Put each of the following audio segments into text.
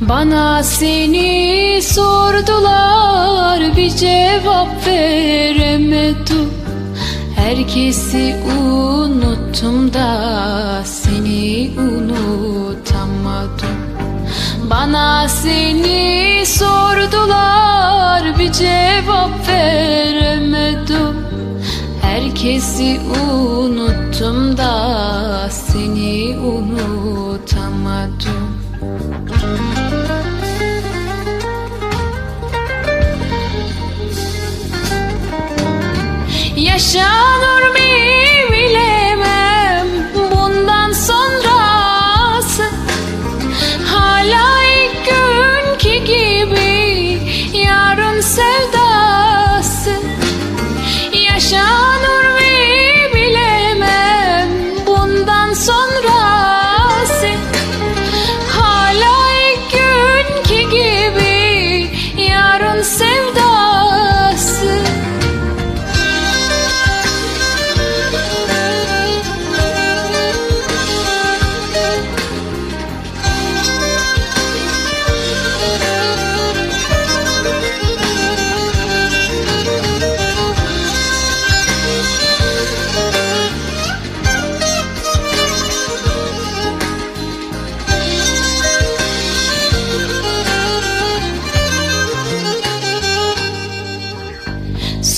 Bana seni sordular bir cevap veremedim Herkesi unuttum da seni unutamadım. Bana seni sordular bir cevap veremedim. Herkesi unuttum da seni unutamadım. Yaşanır mı bilemem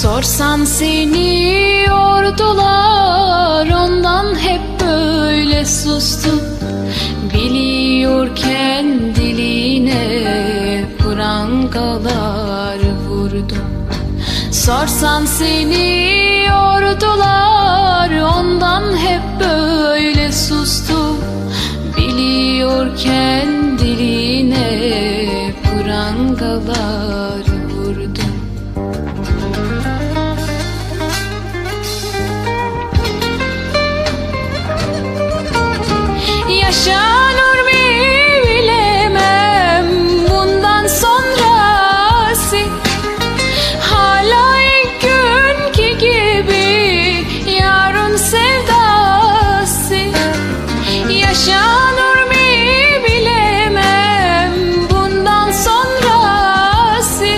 Sorsan seni yordular ondan hep böyle sustum Biliyorken diline prangalar vurdum Sorsan seni yordular ondan hep böyle sustum Biliyorken diline prangalar vurdum sevdası. Yaşanır mı bilemem. Bundan sonrası.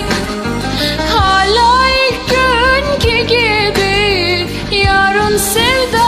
Hala ilk günkü gibi yarın sevdası